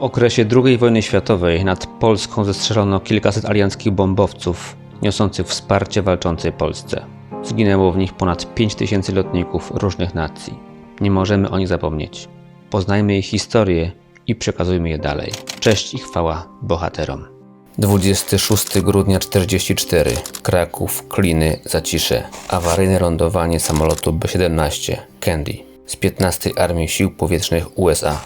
okresie II wojny światowej nad Polską zestrzelono kilkaset alianckich bombowców niosących wsparcie walczącej Polsce. Zginęło w nich ponad 5 tysięcy lotników różnych nacji. Nie możemy o nich zapomnieć. Poznajmy ich historię i przekazujmy je dalej. Cześć i chwała bohaterom. 26 grudnia 44 Kraków, Kliny, Zacisze. Awaryjne lądowanie samolotu B-17 Candy z 15 Armii Sił Powietrznych USA.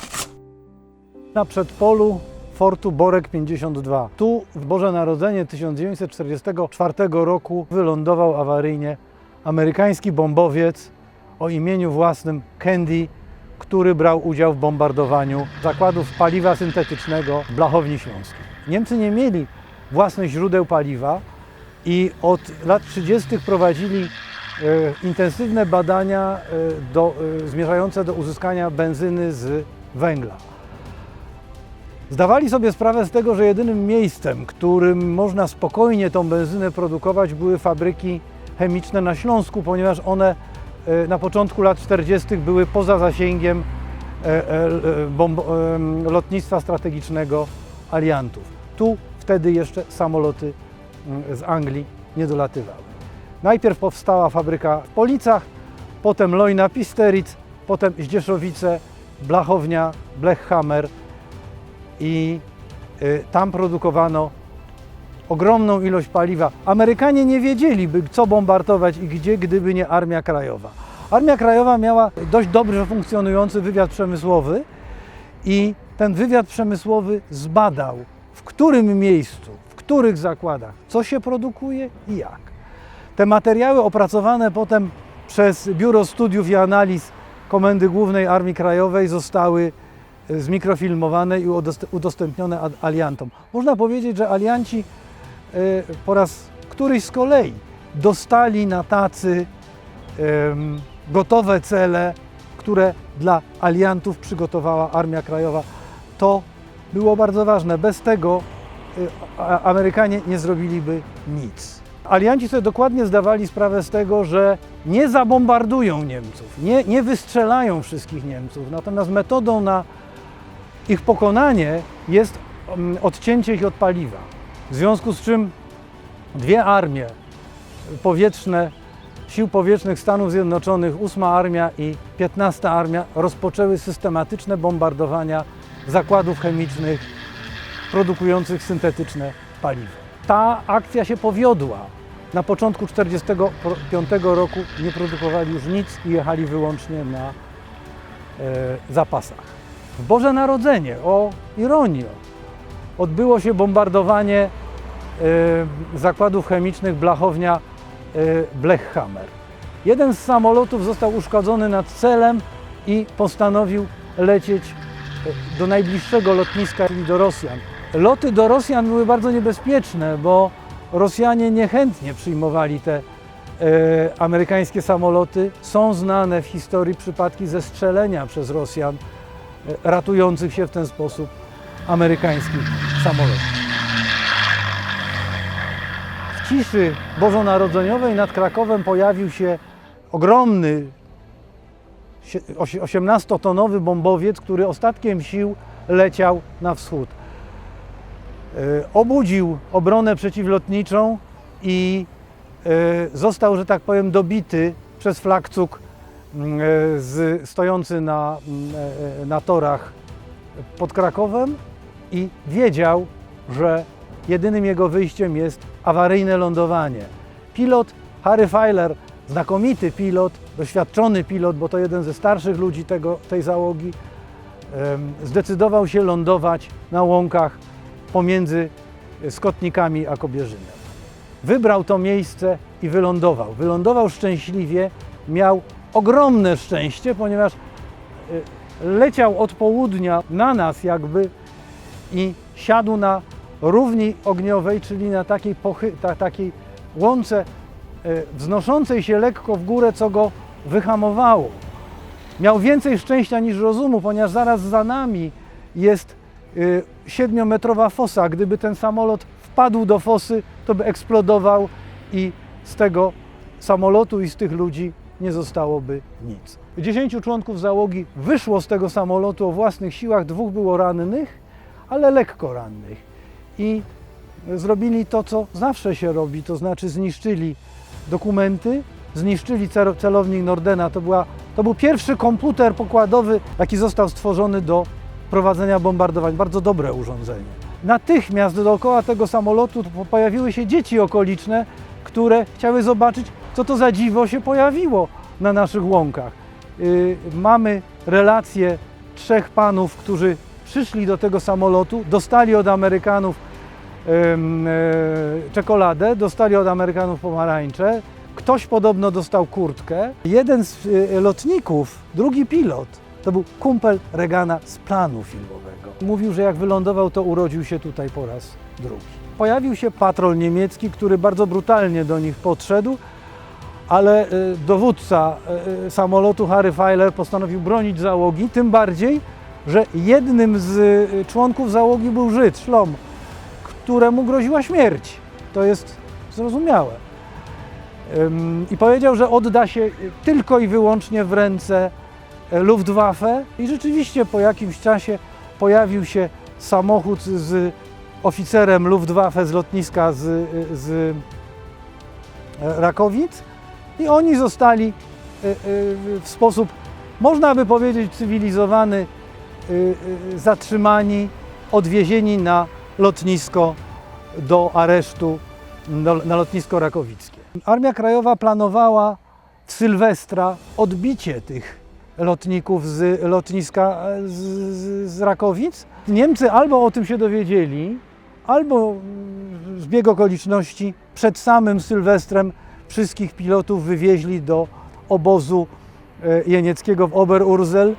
Na przedpolu fortu Borek 52. Tu w Boże Narodzenie 1944 roku wylądował awaryjnie amerykański bombowiec o imieniu własnym Candy, który brał udział w bombardowaniu zakładów paliwa syntetycznego w Blachowni Śląskiej. Niemcy nie mieli własnych źródeł paliwa i od lat 30. prowadzili e, intensywne badania e, do, e, zmierzające do uzyskania benzyny z węgla. Zdawali sobie sprawę z tego, że jedynym miejscem, którym można spokojnie tą benzynę produkować, były fabryki chemiczne na Śląsku, ponieważ one e, na początku lat 40. były poza zasięgiem e, e, lotnictwa strategicznego aliantów. Tu wtedy jeszcze samoloty mm, z Anglii nie dolatywały. Najpierw powstała fabryka w Policach, potem Lojna Pisteric, potem Zdzieszowice, Blachownia, Blechhammer, i y, tam produkowano ogromną ilość paliwa. Amerykanie nie wiedzieliby, co bombardować i gdzie, gdyby nie Armia Krajowa. Armia Krajowa miała dość dobrze funkcjonujący wywiad przemysłowy i ten wywiad przemysłowy zbadał, w którym miejscu, w których zakładach, co się produkuje i jak. Te materiały opracowane potem przez Biuro Studiów i Analiz Komendy Głównej Armii Krajowej zostały zmikrofilmowane i udost- udostępnione aliantom. Można powiedzieć, że alianci e, po raz któryś z kolei dostali na tacy gotowe cele, które dla aliantów przygotowała Armia Krajowa. To było bardzo ważne. Bez tego e, Amerykanie nie zrobiliby nic. Alianci sobie dokładnie zdawali sprawę z tego, że nie zabombardują Niemców, nie, nie wystrzelają wszystkich Niemców. Natomiast metodą na ich pokonanie jest mm, odcięcie ich od paliwa. W związku z czym dwie armie powietrzne Sił Powietrznych Stanów Zjednoczonych, 8 Armia i 15 Armia rozpoczęły systematyczne bombardowania zakładów chemicznych produkujących syntetyczne paliwo. Ta akcja się powiodła. Na początku 1945 roku nie produkowali już nic i jechali wyłącznie na e, zapasach. W Boże Narodzenie, o ironio, odbyło się bombardowanie e, zakładów chemicznych Blachownia e, Blechhammer. Jeden z samolotów został uszkodzony nad celem i postanowił lecieć e, do najbliższego lotniska, czyli do Rosjan. Loty do Rosjan były bardzo niebezpieczne, bo Rosjanie niechętnie przyjmowali te e, amerykańskie samoloty. Są znane w historii przypadki zestrzelenia przez Rosjan ratujących się w ten sposób amerykańskich samolotów. W ciszy bożonarodzeniowej nad Krakowem pojawił się ogromny sie- osie- 18-tonowy bombowiec, który ostatkiem sił leciał na wschód. E, Obudził obronę przeciwlotniczą i e, został, że tak powiem, dobity przez flakcuk z, stojący na, mm, e, e, na torach pod Krakowem i wiedział, że jedynym jego wyjściem jest awaryjne lądowanie. Pilot Harry Feiler, znakomity pilot, doświadczony pilot, bo to jeden ze starszych ludzi tego, tej załogi, zdecydował się lądować na łąkach pomiędzy Skotnikami a Kobierzynem. Wybrał to miejsce i wylądował. Wylądował szczęśliwie, miał ogromne szczęście, ponieważ y, leciał od południa na nas jakby i siadł na równi ogniowej, czyli na takiej, pochy, ta, takiej łące y, wznoszącej się lekko w górę, co go wyhamowało. Miał więcej szczęścia niż rozumu, ponieważ zaraz za nami jest y, siedmiometrowa fosa. Gdyby ten samolot wpadł do fosy, to by eksplodował i z tego samolotu i z tych ludzi nie zostałoby nic. Dziesięciu członków załogi wyszło z tego samolotu o własnych siłach, dwóch było rannych, ale lekko rannych. I zrobili to, co zawsze się robi, to znaczy zniszczyli dokumenty, zniszczyli cel- celownik Nordena. To, była, to był pierwszy komputer pokładowy, jaki został stworzony do prowadzenia bombardowań. Bardzo dobre urządzenie. Natychmiast dookoła tego samolotu po- pojawiły się dzieci okoliczne, które chciały zobaczyć, co to za dziwo się pojawiło na naszych łąkach. Yy, mamy relacje trzech panów, którzy przyszli do tego samolotu, dostali od Amerykanów e, czekoladę, dostali od Amerykanów pomarańcze. Ktoś podobno dostał kurtkę. Jeden z e, lotników, drugi pilot, to był kumpel Regana z planu filmowego. Mówił, że jak wylądował, to urodził się tutaj po raz drugi. Pojawił się patrol niemiecki, który bardzo brutalnie do nich podszedł, ale e, dowódca e, e, samolotu Harry Feiler postanowił bronić załogi, tym bardziej, że jednym z członków załogi był Żyd, Szlom, któremu groziła śmierć. To jest zrozumiałe. I powiedział, że odda się tylko i wyłącznie w ręce e, Luftwaffe. I rzeczywiście po jakimś czasie pojawił się samochód z oficerem Luftwaffe z lotniska z, z e, Rakowic i oni zostali e, e, w sposób, można by powiedzieć, cywilizowany, e, zatrzymani, odwiezieni na lotnisko do aresztu na lotnisko rakowickie. Armia Krajowa planowała w Sylwestra odbicie tych lotników z lotniska z, z, Rakowic. Niemcy albo o tym się dowiedzieli, albo zbieg okoliczności przed samym Sylwestrem wszystkich pilotów wywieźli do obozu e, jenieckiego w Oberursel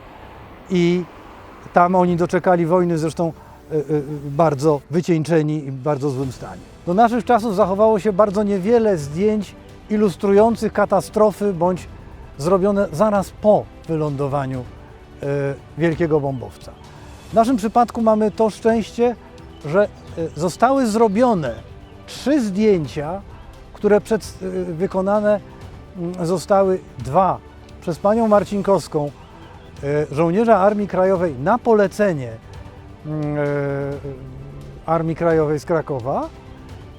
i tam oni doczekali wojny, zresztą e, e, bardzo wycieńczeni i w bardzo złym stanie. Do naszych czasów zachowało się bardzo niewiele zdjęć ilustrujących katastrofy bądź zrobione zaraz po wylądowaniu wielkiego bombowca. W naszym przypadku mamy to szczęście, że zostały zrobione trzy zdjęcia, które przed, e, wykonane mm, zostały dwa. Przez panią Marcinkowską, e, żołnierza Armii Krajowej na polecenie mm, e, Armii Krajowej z Krakowa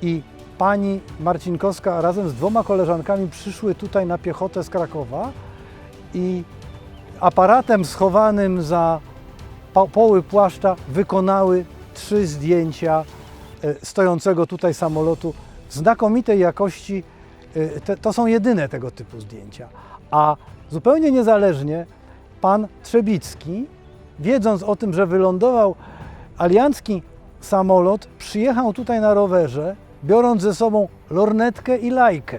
i pani Marcinkowska razem z dwoma koleżankami przyszły tutaj na piechotę z Krakowa i aparatem schowanym za po- poły płaszcza wykonały trzy zdjęcia stojącego tutaj samolotu znakomitej jakości. E, Te, to są jedyne tego typu zdjęcia. A zupełnie niezależnie pan Trzebicki, wiedząc o tym, że wylądował aliancki samolot, przyjechał tutaj na rowerze, biorąc ze sobą lornetkę i lajkę.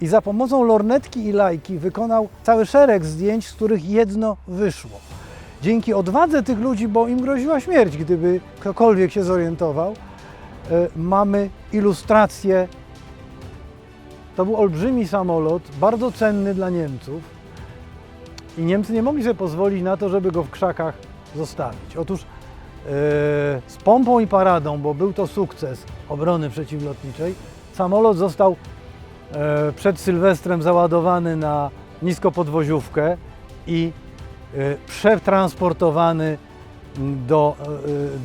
I za pomocą lornetki i lajki wykonał cały szereg zdjęć, z których jedno wyszło. Dzięki odwadze tych ludzi, bo im groziła śmierć, gdyby ktokolwiek się zorientował, mamy ilustrację. To był olbrzymi samolot, bardzo cenny dla Niemców. I Niemcy nie mogli sobie pozwolić na to, żeby go w krzakach zostawić. Otóż e, z pompą i paradą, bo był to sukces obrony przeciwlotniczej, samolot został e, przed Sylwestrem załadowany na niskopodwoziówkę i e, przetransportowany e, do,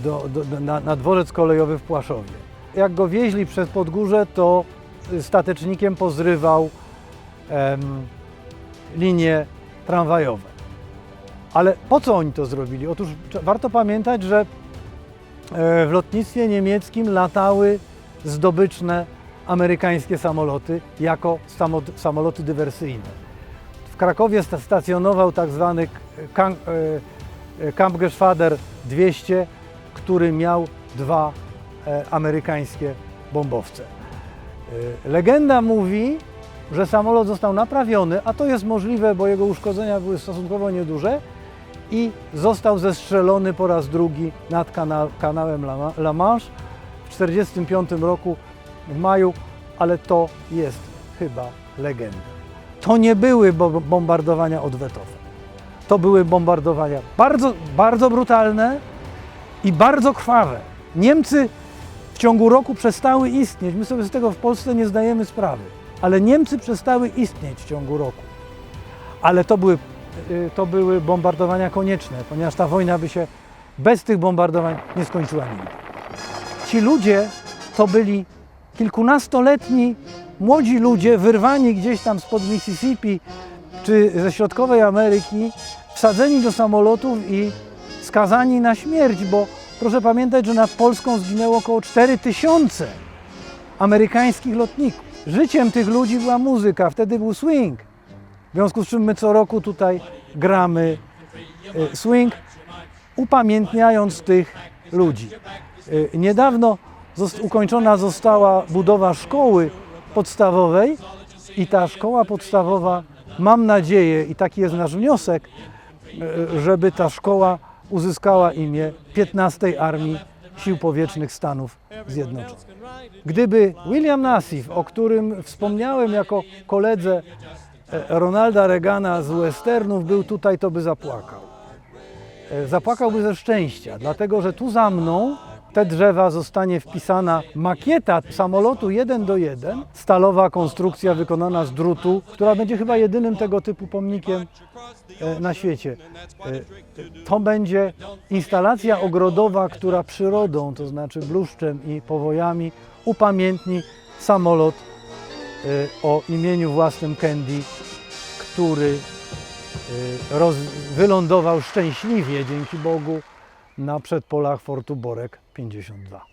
do, do, na, na dworzec kolejowy w Płaszowie. Jak go wieźli przez Podgórze, to statecznikiem pozrywał em, linie tramwajowe. Ale po co oni to zrobili? Otóż warto pamiętać, że e, w lotnictwie niemieckim latały zdobyczne amerykańskie samoloty jako samo- samoloty dywersyjne. W Krakowie sta- stacjonował tak zwany Kamp, Kampfgeschwader 200, który miał dwa e, amerykańskie bombowce. E, Legenda mówi, że samolot został naprawiony, a to jest możliwe, bo jego uszkodzenia były stosunkowo nieduże i został zestrzelony po raz drugi nad kana kanałem La Ma- La Manche w 1945 roku w maju, ale to jest chyba legenda. To nie były bo- bombardowania odwetowe. To były bombardowania bardzo, bardzo brutalne i bardzo krwawe. Niemcy w ciągu roku przestały istnieć. My sobie z tego w Polsce nie zdajemy sprawy, ale Niemcy przestały istnieć w ciągu roku. Ale to były, y, to były bombardowania konieczne, ponieważ ta wojna by się bez tych bombardowań nie skończyła nigdy. Ci ludzie to byli kilkunastoletni młodzi ludzie wyrwani gdzieś tam spod Mississippi czy ze środkowej Ameryki, wsadzeni do samolotów i skazani na śmierć, bo proszę pamiętać, że nad Polską zginęło około 4 tysiące amerykańskich lotników. Życiem tych ludzi była muzyka, wtedy był swing. W związku z czym my co roku tutaj gramy e, swing, upamiętniając tych ludzi. E, Niedawno ukończona została budowa szkoły podstawowej i ta szkoła podstawowa, mam nadzieję, i taki jest nasz wniosek, żeby ta szkoła uzyskała imię 15 Armii Sił Powietrznych Stanów Zjednoczonych. Gdyby William Nassif, o którym wspomniałem jako koledze e, Ronalda Reagana z westernów, był tutaj, to by zapłakał. E, Zapłakałby ze szczęścia, dlatego że tu za mną te drzewa zostanie wpisana makieta samolotu 1 do 1, stalowa konstrukcja wykonana z drutu, która będzie chyba jedynym tego typu pomnikiem e, na świecie. E, To będzie instalacja ogrodowa, która przyrodą, to znaczy bluszczem i powojami, upamiętni samolot e, o imieniu własnym Candy, który wylądował szczęśliwie, dzięki Bogu, na przedpolach Fortu Borek 52.